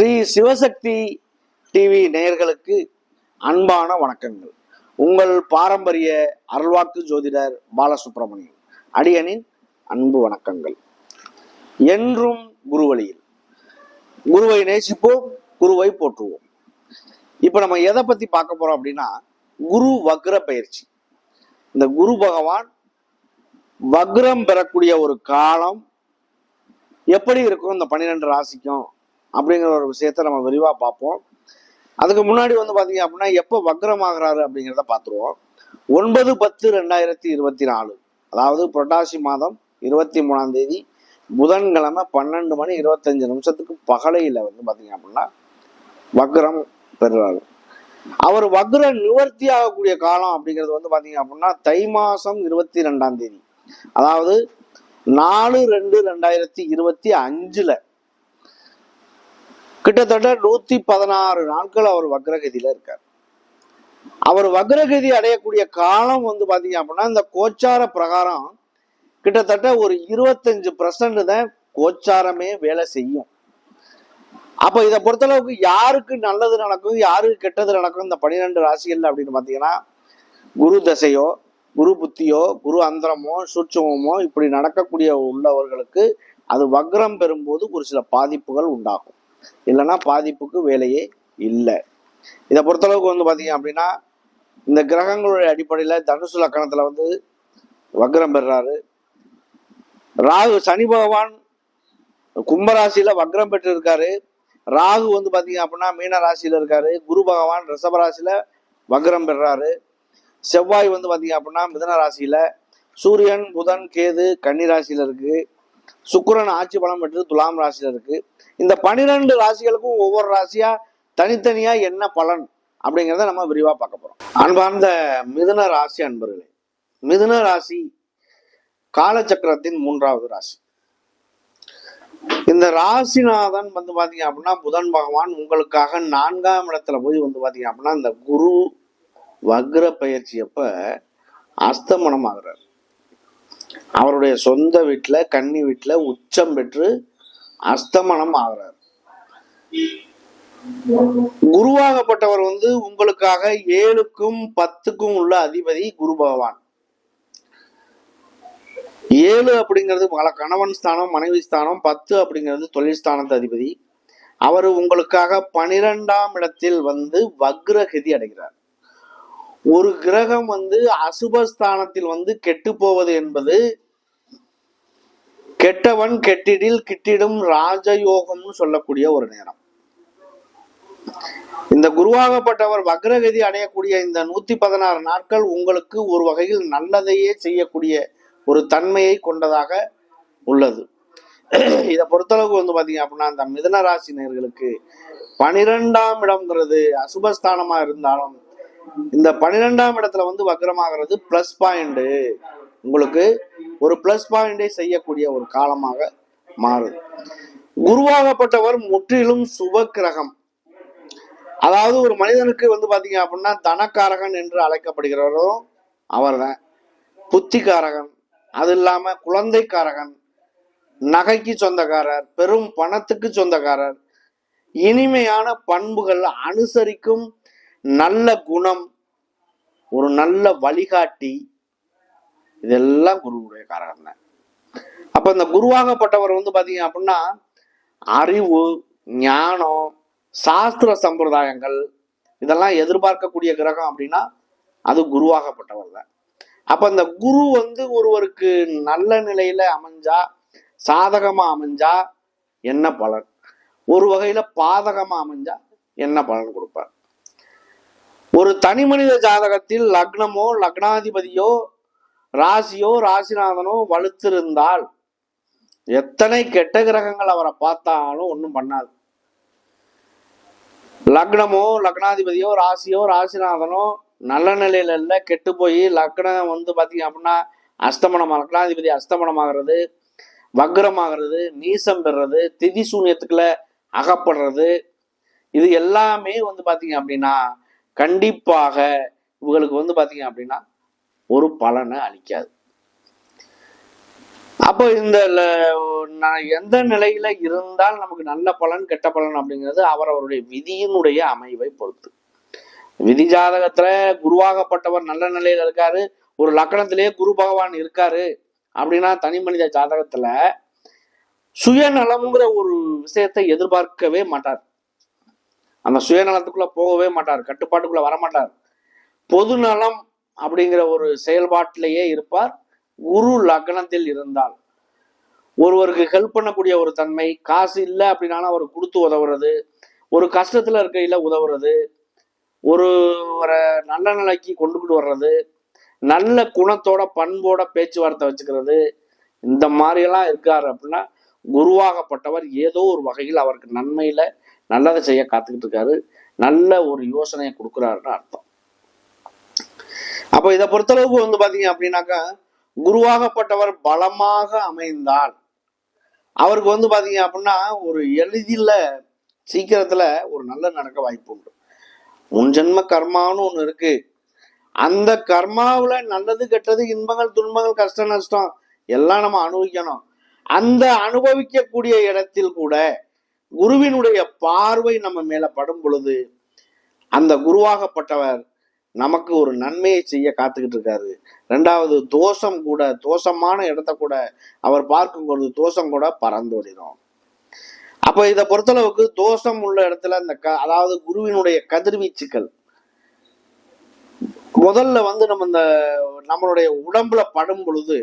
Sri Sivasakthi TV நேயர்களுக்கு அன்பான வணக்கங்கள். உங்கள் பாரம்பரிய அருள்வாக்கு ஜோதிடர் பாலசுப்ரமணியன் அடியனின் அன்பு வணக்கங்கள். என்றும் குருவழியில். குருவை நேசிப்போம் குருவை போற்றுவோம். இப்போ நம்ம எதை பத்தி பார்க்க போறோம் அப்படின்னா குரு வக்ர பயிற்சி. இந்த குரு பகவான் வக்ரம் பெறக்கூடிய ஒரு காலம் எப்படி இருக்கும்? இந்த பன்னிரெண்டு ராசிக்கும் அப்படிங்கிற ஒரு விஷயத்த நம்ம விரிவாக பார்ப்போம். அதுக்கு முன்னாடி வந்து பார்த்தீங்க அப்படின்னா எப்போ வக்ரம் அப்படிங்கிறத பார்த்துருவோம். ஒன்பது பத்து ரெண்டாயிரத்தி இருபத்தி நாலு. அதாவது புரட்டாசி மாதம் இருபத்தி மூணாம் தேதி புதன்கிழமை பன்னெண்டு மணி இருபத்தஞ்சு நிமிஷத்துக்கு பகலையில் வந்து பார்த்தீங்க அப்படின்னா வக்ரம் பெறுறாரு. அவர் வக்ர நிவர்த்தி ஆகக்கூடிய காலம் அப்படிங்கிறது வந்து பார்த்தீங்க அப்படின்னா தை மாதம் இருபத்தி ரெண்டாம் தேதி. அதாவது நாலு ரெண்டு ரெண்டாயிரத்தி இருபத்தி அஞ்சில் கிட்டத்தட்ட நூத்தி பதினாறு நாட்கள் அவர் வக்ரகதியில இருக்கார். அவர் வக்ரகதி அடையக்கூடிய காலம் வந்து பாத்தீங்க அப்படின்னா இந்த கோச்சார பிரகாரம் கிட்டத்தட்ட ஒரு இருபத்தஞ்சு பர்சன்ட் தான் கோச்சாரமே வேலை செய்யும். அப்ப இதை பொறுத்தளவுக்கு யாருக்கு நல்லது நடக்கும் யாருக்கு கெட்டது நடக்கும் இந்த பன்னிரெண்டு ராசிகள் அப்படின்னு பாத்தீங்கன்னா குரு தசையோ குரு புத்தியோ குரு அந்தரமோ சூட்சமோ இப்படி நடக்கக்கூடிய உள்ளவர்களுக்கு அது வக்ரம் பெறும்போது ஒரு சில பாதிப்புகள் உண்டாகும். இல்லைன்னா பாதிப்புக்கு வேலையே இல்லை. இதை பொறுத்தளவுக்கு வந்து பார்த்தீங்க அப்படின்னா இந்த கிரகங்களுடைய அடிப்படையில் தனுசு லக்கணத்தில் வந்து வக்ரம் பெறுறாரு ராகு சனி பகவான் கும்பராசியில் வக்ரம் பெற்று இருக்காரு ராகு வந்து பார்த்தீங்க அப்படின்னா மீன ராசியில் இருக்காரு. குரு பகவான் ரிஷப வக்ரம் பெறுறாரு செவ்வாய் வந்து பார்த்தீங்க அப்படின்னா மிதன ராசியில். சூரியன் புதன் கேது கன்னி ராசியில் இருக்குது சுக்கிரன் ஆட்சி பலம் பெற்று துலாம் ராசியில் இருக்கு. இந்த பனிரெண்டு ராசிகளுக்கும் ஒவ்வொரு ராசியா தனித்தனியா என்ன பலன் அப்படிங்கிறத நம்ம விரிவா பார்க்க போறோம். அன்பார்ந்த மிதுன ராசி அன்பர்களே மிதுன ராசி காலச்சக்கரத்தின் மூன்றாவது ராசி. இந்த ராசிநாதன் வந்து பாத்தீங்க அப்படின்னா புதன் பகவான் உங்களுக்காக நான்காம் இடத்துல போய் வந்து பாத்தீங்க அப்படின்னா இந்த குரு வக்ர பயிற்சி அப்ப அஸ்தமனம் ஆகிறார் அவருடைய சொந்த வீட்டுல கன்னி வீட்டுல உச்சம் பெற்று அஸ்தமனம் ஆகுறார். குருவாகப்பட்டவர் வந்து உங்களுக்காக ஏழுக்கும் பத்துக்கும் உள்ள அதிபதி குரு பகவான். ஏழு அப்படிங்கிறது மல கணவன் ஸ்தானம் மனைவி ஸ்தானம் பத்து அப்படிங்கிறது தொழில் ஸ்தானத்து அதிபதி. அவர் உங்களுக்காக பனிரெண்டாம் இடத்தில் வந்து வக்ரகதி அடைகிறார். ஒரு கிரகம் வந்து அசுபஸ்தானத்தில் வந்து கெட்டு போவது என்பது கெட்டவன் கெட்டிடில் கிட்டிடும் ராஜயோகம்னு சொல்லக்கூடிய ஒரு நேரம். இந்த குருவாகப்பட்டவர் வக்ரகதி அடையக்கூடிய இந்த நூத்தி பதினாறு நாட்கள் உங்களுக்கு ஒரு வகையில் நல்லதையே செய்யக்கூடிய ஒரு தன்மையை கொண்டதாக உள்ளது. இதை பொறுத்தளவுக்கு வந்து பாத்தீங்க அப்படின்னா அந்த மிதன ராசினியர்களுக்கு பனிரெண்டாம் இடம்ங்கிறது அசுபஸ்தானமா இருந்தாலும் இந்த பன்னிரெண்டாம் இடத்துல வந்து வக்ரமாகிறது பிளஸ் பாயிண்ட் உங்களுக்கு ஒரு பிளஸ் பாயிண்டை செய்யக்கூடிய ஒரு காலமாக மாறுது. குருவாகப்பட்டவர் முற்றிலும் சுப கிரகம் அதாவது ஒரு மனிதனுக்கு வந்து பாத்தீங்க அப்படின்னா தனக்காரகன் என்று அழைக்கப்படுகிறவரும் அவர்தான். புத்திக்காரகன் அது இல்லாம குழந்தைக்காரகன் நகைக்கு சொந்தக்காரர் பெரும் பணத்துக்கு சொந்தக்காரர் இனிமையான பண்புகள் அனுசரிக்கும் நல்ல குணம் ஒரு நல்ல வழிகாட்டி இதெல்லாம் குருவுடைய காரகம் தான். அப்ப இந்த குருவாகப்பட்டவர் வந்து பாத்தீங்க அப்படின்னா அறிவு ஞானம் சாஸ்திர சம்பிரதாயங்கள் இதெல்லாம் எதிர்பார்க்கக்கூடிய கிரகம் அப்படின்னா அது குருவாகப்பட்டவர் தான். அப்ப இந்த குரு வந்து ஒருவருக்கு நல்ல நிலையில அமைஞ்சா சாதகமா அமைஞ்சா என்ன பலன்? ஒரு வகையில பாதகமா அமைஞ்சா என்ன பலன் கொடுப்பார்? ஒரு தனி மனித ஜாதகத்தில் லக்னமோ லக்னாதிபதியோ ராசியோ ராசிநாதனோ வலுத்திருந்தால் எத்தனை கெட்ட கிரகங்கள் அவரை பார்த்தாலும் ஒன்றும் பண்ணாது. லக்னமோ லக்னாதிபதியோ ராசியோ ராசிநாதனோ நல்ல நிலையில இல்லை கெட்டு போய் லக்னம் வந்து பார்த்தீங்க அப்படின்னா அஸ்தமனம் லக்னாதிபதி அஸ்தமனம் ஆகிறது வக்ரமாகிறது நீசம் பெறுறது திதி சூன்யத்துக்குள்ள அகப்படுறது இது எல்லாமே வந்து பார்த்தீங்க அப்படின்னா கண்டிப்பாக இவங்களுக்கு வந்து பார்த்தீங்க அப்படின்னா ஒரு பலனை அளிக்காது. அப்போ இந்த நான் எந்த நிலையில இருந்தால் நமக்கு நல்ல பலன் கெட்ட பலன் அப்படிங்கிறது அவர் அவருடைய விதியினுடைய அமைவை பொறுத்து. விதி ஜாதகத்துல குருவாகப்பட்டவர் நல்ல நிலையில இருக்காரு ஒரு லக்கணத்திலேயே குரு பகவான் இருக்காரு அப்படின்னா தனி மனித ஜாதகத்துல சுயநலம்ங்கிற ஒரு விஷயத்தை எதிர்பார்க்கவே மாட்டார். அந்த சுயநலத்துக்குள்ள போகவே மாட்டார் கட்டுப்பாட்டுக்குள்ள வரமாட்டார். பொதுநலம் அப்படிங்கிற ஒரு செயல்பாட்டிலேயே இருப்பார் குரு லக்னத்தில் இருந்தால். ஒருவருக்கு ஹெல்ப் பண்ணக்கூடிய ஒரு தன்மை காசு இல்லை அப்படின்னாலும் அவர் கொடுத்து உதவுறது ஒரு கஷ்டத்துல இருக்கையில உதவுறது ஒரு ஒரு நல்ல நிலைக்கு கொண்டுகிட்டு வர்றது நல்ல குணத்தோட பண்போட பேச்சுவார்த்தை வச்சுக்கிறது இந்த மாதிரியெல்லாம் இருக்காரு அப்படின்னா குருவாகப்பட்டவர் ஏதோ ஒரு வகையில் அவருக்கு நன்மையில நல்லதை செய்ய காத்துக்கிட்டு இருக்காரு நல்ல ஒரு யோசனையை கொடுக்குறாருன்னு அர்த்தம். அப்போ இதை பொறுத்தளவுக்கு வந்து பாத்தீங்க அப்படின்னாக்கா குருவாகப்பட்டவர் பலமாக அமைந்தால் அவருக்கு வந்து பாத்தீங்க அப்படின்னா ஒரு எளிதில் சீக்கிரத்துல ஒரு நல்ல நடக்க வாய்ப்பு உண்டு. முன்ஜென்ம கர்மான்னு ஒன்று இருக்கு. அந்த கர்மாவில் நல்லது கெட்டது இன்பங்கள் துன்பங்கள் கஷ்ட நஷ்டம் எல்லாம் நம்ம அனுபவிக்கணும். அந்த அனுபவிக்கக்கூடிய இடத்தில் கூட குருவினுடைய பார்வை நம்ம மேல படும் பொழுது அந்த குருவாகப்பட்டவர் நமக்கு ஒரு நன்மையை செய்ய காத்துக்கிட்டு இருக்காரு. ரெண்டாவது தோஷம் கூட தோஷமான இடத்த கூட அவர் பார்க்கும் பொழுது தோஷம் கூட பறந்தோடிடும் அப்ப இதை பொறுத்தளவுக்கு தோஷம் உள்ள இடத்துல அந்த க அதாவது குருவினுடைய கதிர்வீச்சுக்கள் முதல்ல வந்து நம்ம இந்த நம்மளுடைய உடம்புல படும் பொழுது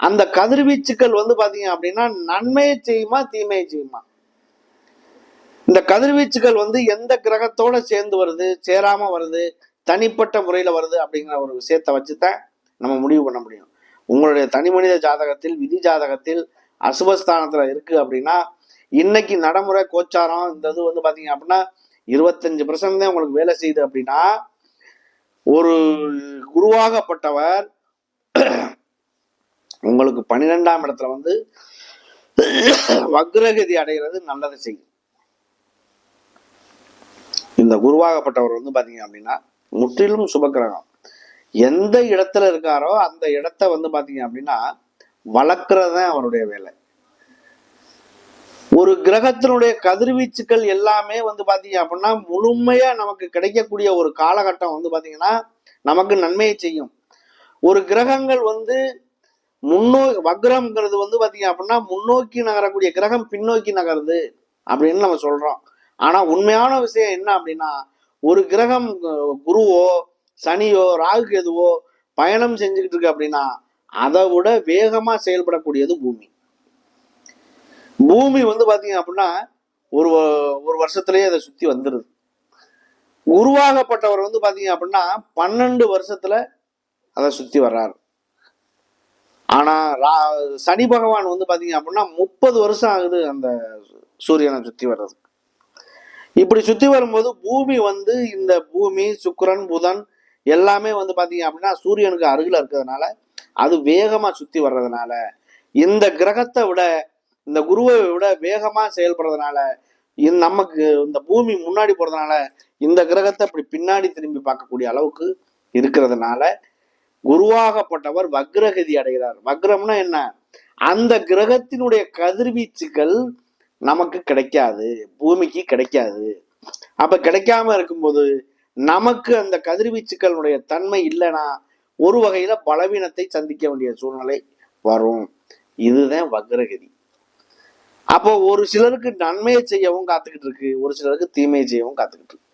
அந்த கதிர்வீச்சுக்கள் வந்து பாத்தீங்க அப்படின்னா நன்மையை செய்யுமா தீமையை செய்யுமா? இந்த கதிர்வீச்சுகள் வந்து எந்த கிரகத்தோட சேர்ந்து வருது சேராம வருது தனிப்பட்ட முறையில வருது அப்படிங்கிற ஒரு விஷயத்தை வச்சுதான் நம்ம முடிவு பண்ண முடியும். உங்களுடைய தனி மனித ஜாதகத்தில் விதி ஜாதகத்தில் அசுபஸ்தானத்துல இருக்கு அப்படின்னா இன்னைக்கு நடைமுறை கோச்சாரம் இந்த இது வந்து பாத்தீங்க அப்படின்னா இருபத்தஞ்சு பர்சன்ட் தான் உங்களுக்கு வேலை செய்யுது அப்படின்னா ஒரு குருவாகப்பட்டவர் உங்களுக்கு பன்னிரெண்டாம் இடத்துல வந்து வக்ரகதி அடைகிறது நல்லதை செய்யும். இந்த குருவாகப்பட்டவர் வந்து பாத்தீங்க அப்படின்னா முற்றிலும் சுபக்கிரகம். எந்த இடத்துல இருக்காரோ அந்த இடத்த வந்து பாத்தீங்க அப்படின்னா வளர்க்கறது தான் அவருடைய வேலை. ஒரு கிரகத்தினுடைய கதிர்வீச்சுக்கள் எல்லாமே வந்து பாத்தீங்க அப்படின்னா முழுமையா நமக்கு கிடைக்கக்கூடிய ஒரு காலகட்டம் வந்து பாத்தீங்கன்னா நமக்கு நன்மையை செய்யும். ஒரு கிரகங்கள் வந்து முன்னோ வக்ரம்ங்கிறது வந்து பாத்தீங்க அப்படின்னா முன்னோக்கி நகரக்கூடிய கிரகம் பின்னோக்கி நகருது அப்படின்னு நம்ம சொல்றோம். ஆனா உண்மையான விஷயம் என்ன அப்படின்னா ஒரு கிரகம் குருவோ சனியோ ராகு கேதுவோ பயணம் செஞ்சுக்கிட்டு இருக்கு அப்படின்னா அதை விட வேகமா செயல்படக்கூடியது பூமி. பூமி வந்து பாத்தீங்க அப்படின்னா ஒரு ஒரு வருஷத்திலேயே அதை சுத்தி வந்துடுது உருவாகப்பட்டவர் வந்து பாத்தீங்க அப்படின்னா பன்னெண்டு வருஷத்துல அதை சுத்தி வர்றாரு. ஆனா ரா- சனி பகவான் வந்து பாத்தீங்க அப்படின்னா முப்பது வருஷம் ஆகுது அந்த சூரியனை சுத்தி வர்றது இப்படி சுத்தி வரும்போது பூமி வந்து இந்த பூமி சுக்கரன் புதன் எல்லாமே வந்து பாத்தீங்க அப்படின்னா சூரியனுக்கு அருகில் இருக்கிறதுனால அது வேகமா சுத்தி வர்றதுனால இந்த கிரகத்தை விட இந்த குருவை விட வேகமா செயல்படுறதுனால நமக்கு இந்த பூமி முன்னாடி போறதுனால இந்த கிரகத்தை இப்படி பின்னாடி திரும்பி பார்க்கக்கூடிய அளவுக்கு இருக்கிறதுனால குருவாகப்பட்டவர் வக்ரகதி அடைகிறார். வக்ரம்னா என்ன? அந்த கிரகத்தினுடைய கதிர்வீச்சுகள் நமக்கு கிடைக்காது பூமிக்கு கிடைக்காது. அப்ப கிடைக்காம இருக்கும்போது நமக்கு அந்த கதிர்வீச்சுக்களுடைய தன்மை இல்லைன்னா ஒரு வகையில பலவீனத்தை சந்திக்க வேண்டிய சூழ்நிலை வரும். இதுதான் வக்ரகதி. அப்போ ஒரு சிலருக்கு நன்மையை செய்யவும் காத்துக்கிட்டு இருக்கு ஒரு சிலருக்கு தீமையை செய்யவும் காத்துக்கிட்டு இருக்கு.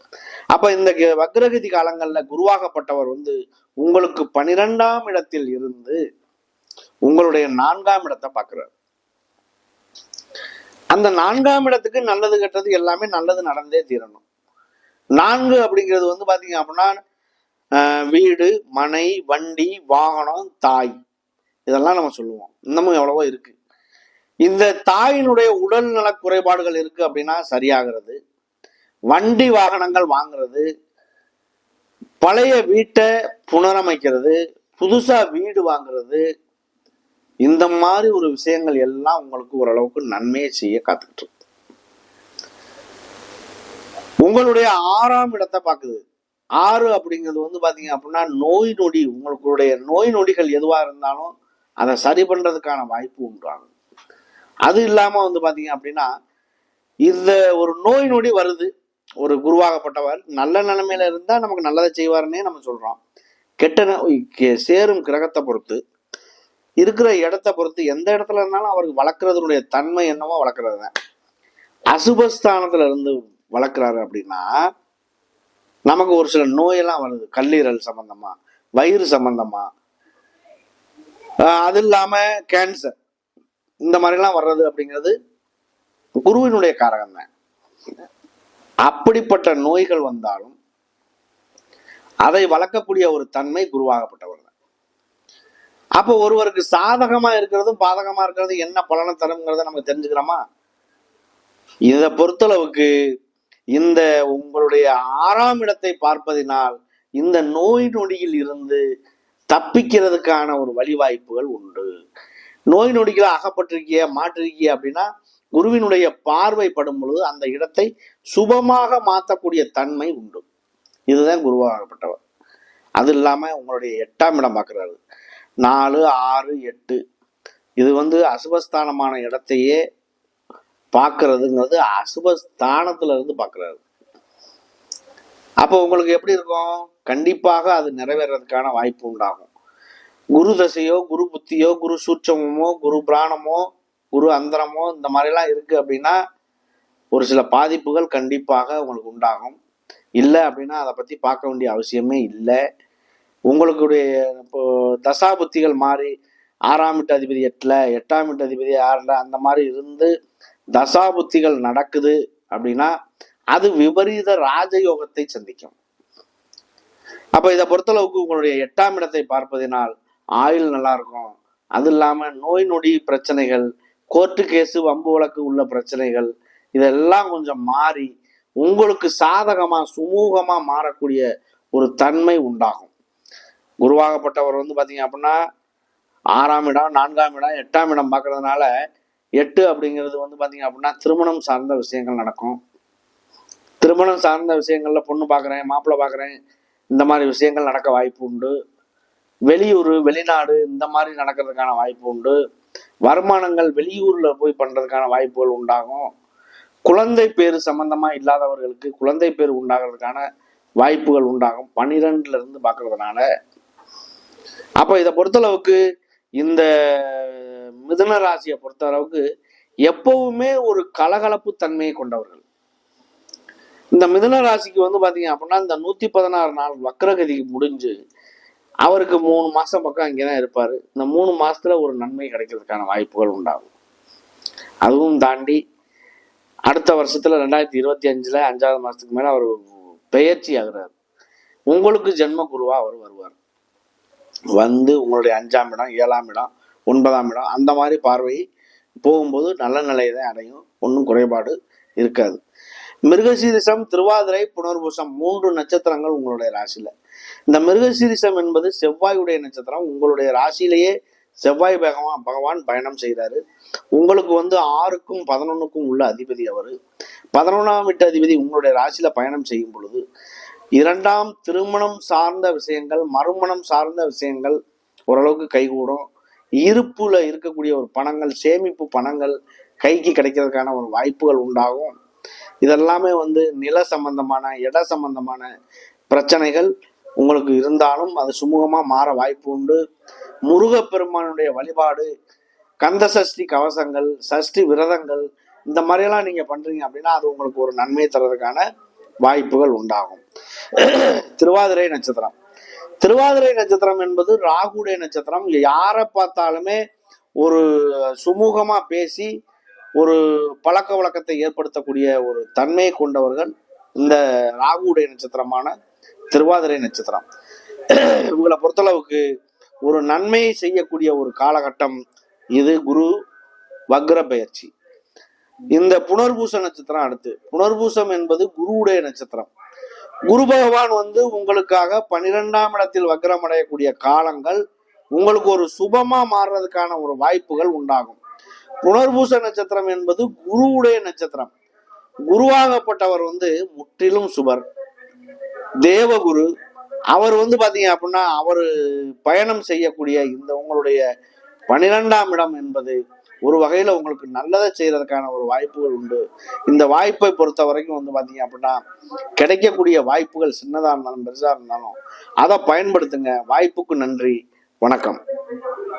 அப்ப இந்த வக்ரகதி காலங்கள்ல குருவாகப்பட்டவர் வந்து உங்களுக்கு பனிரெண்டாம் இடத்தில் இருந்து உங்களுடைய நான்காம் இடத்தை பார்க்கிறார். அந்த நான்காம் இடத்துக்கு நல்லது கெட்டது எல்லாமே நல்லது நடந்தே தீரணும். நான்கு அப்படிங்கிறது வந்து பாத்தீங்க அப்படின்னா வீடு மனை வண்டி வாகனம் தாய். இதெல்லாம் நம்ம சொல்லுவோம். இன்னமும் எவ்வளவோ இருக்கு. இந்த தாயினுடைய உடல் நல குறைபாடுகள் இருக்கு அப்படின்னா சரியாகிறது. வண்டி வாகனங்கள் வாங்குறது பழைய வீட்டை புனரமைக்கிறது புதுசா வீடு வாங்குறது இந்த மாதிரி ஒரு விஷயங்கள் எல்லாம் உங்களுக்கு ஓரளவுக்கு நன்மையை செய்ய காத்துக்கிட்டு இருக்கு. உங்களுடைய ஆறாம் இடத்தை பார்க்குது. ஆறு அப்படிங்கிறது வந்து பார்த்தீங்க அப்படின்னா நோய் நொடி உங்களுடைய நோய் நொடிகள் எதுவாக இருந்தாலும் அதை சரி பண்ணுறதுக்கான வாய்ப்பு உண்டாகும் அது இல்லாமல் வந்து பார்த்தீங்க அப்படின்னா இந்த ஒரு நோய் நொடி வருது. ஒரு குருவாகப்பட்டவர் நல்ல நிலைமையில இருந்தால் நமக்கு நல்லதை செய்வாருன்னே நம்ம சொல்கிறோம் கெட்ட நோய் சேரும் கிரகத்தை பொறுத்து இருக்கிற இடத்த பொறுத்து எந்த இடத்துல இருந்தாலும் அவருக்கு வளர்க்குறதுனுடைய தன்மை என்னவோ வளர்க்குறது தான். அசுபஸ்தானத்துல இருந்து வளர்க்குறாரு அப்படின்னா நமக்கு ஒரு சில நோயெல்லாம் வருது. கல்லீரல் சம்பந்தமா வயிறு சம்பந்தமா. அது இல்லாம கேன்சர் இந்த மாதிரிலாம் வர்றது அப்படிங்கிறது குருவினுடைய காரகம் தான். அப்படிப்பட்ட நோய்கள் வந்தாலும் அதை வளர்க்கக்கூடிய ஒரு தன்மை குருவாகப்பட்டவர் அப்போ ஒருவருக்கு சாதகமா இருக்கிறதும் பாதகமா இருக்கிறதும் என்ன பலனை தருங்கிறத நமக்கு தெரிஞ்சுக்கிறோமா? இதை பொறுத்தளவுக்கு இந்த உங்களுடைய ஆறாம் இடத்தை பார்ப்பதினால் இந்த நோய் நொடியில் இருந்து தப்பிக்கிறதுக்கான ஒரு வழிவாய்ப்புகள் உண்டு. நோய் நொடிகளை அகப்பட்டிருக்கிய மாற்றிருக்கிய அப்படின்னா குருவினுடைய பார்வைப்படும் பொழுது அந்த இடத்தை சுபமாக மாற்றக்கூடிய தன்மை உண்டு. இதுதான் குருவாகப்பட்டவர். அது இல்லாம உங்களுடைய எட்டாம் இடம் பார்க்குறாரு. நாலு ஆறு எட்டு. இது வந்து அசுபஸ்தானமான இடத்தையே பார்க்கறதுங்கிறது அசுபஸ்தானத்துல இருந்து பார்க்கறாரு. அப்போ உங்களுக்கு எப்படி இருக்கும்? கண்டிப்பாக அது நிறைவேறதுக்கான வாய்ப்பு உண்டாகும். குரு தசையோ குரு புத்தியோ குரு சூட்சமோ குரு பிராணமோ குரு அந்தரமோ இந்த மாதிரிலாம் இருக்கு அப்படின்னா ஒரு சில பாதிப்புகள் கண்டிப்பாக உங்களுக்கு உண்டாகும். இல்லை அப்படின்னா அதை பற்றி பார்க்க வேண்டிய அவசியமே இல்லை. உங்களுடைய இப்போ தசா புத்திகள் மாறி ஆறாம் வீட்டு அதிபதி எட்டில் எட்டாம் வீட்டு அதிபதி ஆறில் அந்த மாதிரி இருந்து தசா புத்திகள் நடக்குது அப்படின்னா அது விபரீத ராஜயோகத்தை சந்திக்கும். அப்போ இதை பொறுத்தளவுக்கு உங்களுடைய எட்டாம் இடத்தை பார்ப்பதினால் ஆயுள் நல்லா இருக்கும். அது இல்லாமல் நோய் நொடி பிரச்சனைகள் கோர்ட்டு கேஸு வம்பு வழக்கு உள்ள பிரச்சனைகள் இதெல்லாம் கொஞ்சம் மாறி உங்களுக்கு சாதகமாக சுமூகமாக மாறக்கூடிய ஒரு தன்மை உண்டாகும். குருவாகப்பட்டவர் வந்து பார்த்தீங்க அப்படின்னா ஆறாம் இடம் நான்காம் இடம் எட்டாம் இடம் பார்க்கறதுனால எட்டு அப்படிங்கிறது வந்து பார்த்தீங்க அப்படின்னா திருமணம் சார்ந்த விஷயங்கள் நடக்கும். திருமணம் சார்ந்த விஷயங்களில் பொண்ணு பார்க்குறேன் மாப்பிள்ளை பார்க்குறேன் இந்த மாதிரி விஷயங்கள் நடக்க வாய்ப்பு உண்டு. வெளியூர் வெளிநாடு இந்த மாதிரி நடக்கிறதுக்கான வாய்ப்பு உண்டு. வருமானங்கள் வெளியூரில் போய் பண்ணுறதுக்கான வாய்ப்புகள் உண்டாகும். குழந்தை பேர் சம்பந்தமா இல்லாதவர்களுக்கு குழந்தை பேர் உண்டாகிறதுக்கான வாய்ப்புகள் உண்டாகும். பன்னிரெண்டுல இருந்து பார்க்கறதுனால அப்போ இதை பொறுத்தளவுக்கு இந்த மிதுன ராசியை பொறுத்தளவுக்கு எப்பவுமே ஒரு கலகலப்பு தன்மையை கொண்டவர்கள். இந்த மிதுன ராசிக்கு வந்து பார்த்தீங்க அப்படின்னா இந்த நூத்தி பதினாறு நாள் வக்ரகதிக்கு முடிஞ்சு அவருக்கு மூணு மாசம் பக்கம் அங்கேதான் இருப்பாரு. இந்த மூணு மாசத்துல ஒரு நன்மை கிடைக்கிறதுக்கான வாய்ப்புகள் உண்டாகும். அதுவும் தாண்டி அடுத்த வருஷத்துல ரெண்டாயிரத்தி இருபத்தி அஞ்சுல அஞ்சாவது மாசத்துக்கு மேல அவர் பெயர்ச்சி ஆகுறாரு. உங்களுக்கு ஜென்ம குருவா அவர் வருவார். வந்து உங்களுடைய அஞ்சாம் இடம் ஏழாம் இடம் ஒன்பதாம் இடம் அந்த மாதிரி பார்வை போகும்போது நல்ல நிலையை தான் அடையும். ஒன்றும் குறைபாடு இருக்காது. மிருகசீரிசம் திருவாதிரை புனர்பூசம் மூன்று நட்சத்திரங்கள் உங்களுடைய ராசியில். இந்த மிருகசீரிசம் என்பது செவ்வாயுடைய நட்சத்திரம். உங்களுடைய ராசியிலேயே செவ்வாய் பகவான் பகவான் பயணம் செய்கிறாரு உங்களுக்கு வந்து ஆறுக்கும் பதினொன்னுக்கும் உள்ள அதிபதி அவர். பதினொன்றாம் வீட்டு அதிபதி உங்களுடைய ராசியில் பயணம் செய்யும் பொழுது இரண்டாம் திருமணம் சார்ந்த விஷயங்கள் மறுமணம் சார்ந்த விஷயங்கள் ஓரளவுக்கு கைகூடும். இருப்புல இருக்கக்கூடிய ஒரு பணங்கள் சேமிப்பு பணங்கள் கைக்கு கிடைக்கிறதுக்கான ஒரு வாய்ப்புகள் உண்டாகும். இதெல்லாமே வந்து நில சம்பந்தமான இட சம்பந்தமான பிரச்சனைகள் உங்களுக்கு இருந்தாலும் அது சுமூகமா மாற வாய்ப்பு உண்டு. முருகப்பெருமானுடைய வழிபாடு கந்த சஷ்டி கவசங்கள் சஷ்டி விரதங்கள் இந்த மாதிரியெல்லாம் நீங்க பண்றீங்க அப்படின்னா அது உங்களுக்கு ஒரு நன்மை தர்றதுக்கான வாய்ப்புகள் உண்டாகும். திருவாதிரை நட்சத்திரம். திருவாதிரை நட்சத்திரம் என்பது ராகுடைய நட்சத்திரம். யாரை பார்த்தாலுமே ஒரு சுமூகமா பேசி ஒரு பழக்க வழக்கத்தை ஏற்படுத்தக்கூடிய ஒரு தன்மையை கொண்டவர்கள் இந்த ராகுடைய நட்சத்திரமான திருவாதிரை நட்சத்திரம். இவங்களை பொறுத்தளவுக்கு ஒரு நன்மையை செய்யக்கூடிய ஒரு காலகட்டம் இது குரு வக்ர பெயர்ச்சி இந்த புனர்பூச நட்சத்திரம் அடுத்து. புனர்பூசம் என்பது குருவுடைய நட்சத்திரம். குரு பகவான் வந்து உங்களுக்காக பன்னிரெண்டாம் இடத்தில் வக்ரம் அடையக்கூடிய காலங்கள் உங்களுக்கு ஒரு சுபமா மாறுறதுக்கான ஒரு வாய்ப்புகள் உண்டாகும். புனர்பூச நட்சத்திரம் என்பது குருவுடைய நட்சத்திரம். குருவாகப்பட்டவர் வந்து முற்றிலும் சுபர். தேவகுரு அவர் வந்து பாத்தீங்க அப்படின்னா அவர் பயணம் செய்யக்கூடிய இந்த உங்களுடைய பனிரெண்டாம் இடம் என்பது ஒரு வகையில உங்களுக்கு நல்லதை செய்யறதுக்கான ஒரு வாய்ப்புகள் உண்டு. இந்த வாய்ப்பை பொறுத்த வரைக்கும் வந்து பாத்தீங்க அப்படின்னா கிடைக்கக்கூடிய வாய்ப்புகள் சின்னதா இருந்தாலும் பெருசா இருந்தாலும் அதை பயன்படுத்துங்க. வாய்ப்புக்கு நன்றி. வணக்கம்.